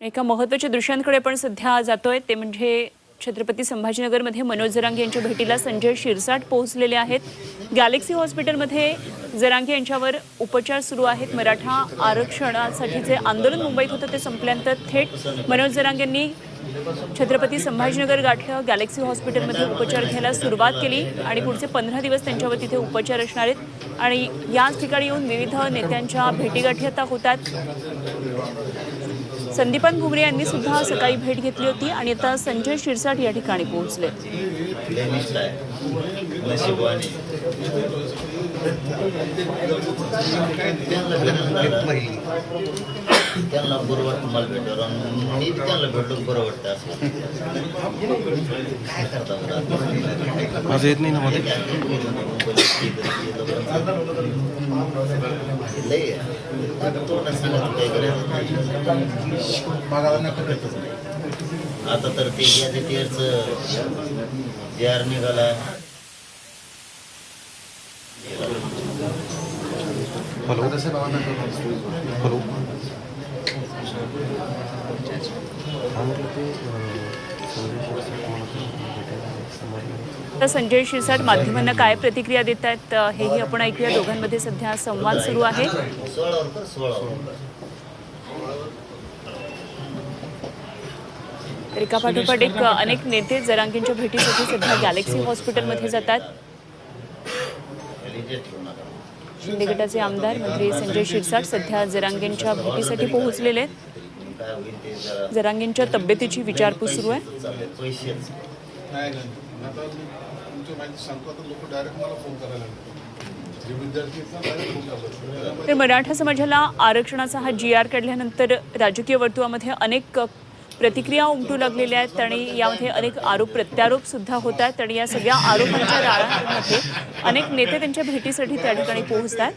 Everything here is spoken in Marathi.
एका महत्त्वाच्या दृश्यांकडे आपण सध्या जातोय. ते म्हणजे छत्रपती संभाजीनगरमध्ये मनोज जरांगे यांच्या भेटीला संजय शिरसाट पोहोचलेले आहेत. गॅलेक्सी हॉस्पिटलमध्ये जरांगे यांच्यावर उपचार सुरू आहेत. मराठा आरक्षणासाठी जे आंदोलन मुंबईत होतं ते संपल्यानंतर थेट मनोज जरांगेंनी छत्रपती संभाजीनगर गाठलं. गॅलेक्सी हॉस्पिटलमध्ये उपचार घ्यायला सुरुवात केली आणि पुढचे पंधरा दिवस त्यांच्यावर तिथे उपचार असणार आहेत. आणि याच ठिकाणी येऊन विविध नेत्यांच्या भेटीगाठी आता होतात. संदीपान घुगरे यांनी सुद्धा सकाळी भेट घेतली होती आणि आता संजय शिरसाट या ठिकाणी पोहोचले. लेनिस्ट त्यांना भेटलं पहिली त्यांना बरं वाटतं मला मी त्यांना भेटलो बरं वाटतं असं काय करता माझं येत नाही ना मध्ये लय काही नाही. आता तर ते गॅजेटियरचं जे आर निघाला. हॅलो. हॅलो. हा संजय शिरसाट माध्यमांना काय प्रतिक्रिया देत आहेत हेही आपण ऐकूया. दोघांमध्ये सध्या संवाद सुरू आहे. तर एका पाठोपाठ एक अनेक नेते जरांगींच्या भेटीसाठी सध्या गॅलेक्सी हॉस्पिटलमध्ये जातात. शिंदे गटाचे आमदार मंत्री संजय शिरसाट सध्या जरांगेंच्या भेटीसाठी पोहोचलेले आहेत. जरांगेंच्या तब्येतीची विचारपूस सुरू आहे. तर मराठा समाजाला आरक्षणाचा हा जी आर काढल्यानंतर राजकीय वर्तुळामध्ये अनेक प्रतिक्रिया उमटू लागलेल्या आहेत आणि यामध्ये अनेक आरोप प्रत्यारोप सुद्धा होत आहेत आणि या सगळ्या आरोपांच्या राळामध्ये अनेक नेते त्यांच्या भेटीसाठी त्या ठिकाणी पोहोचतात.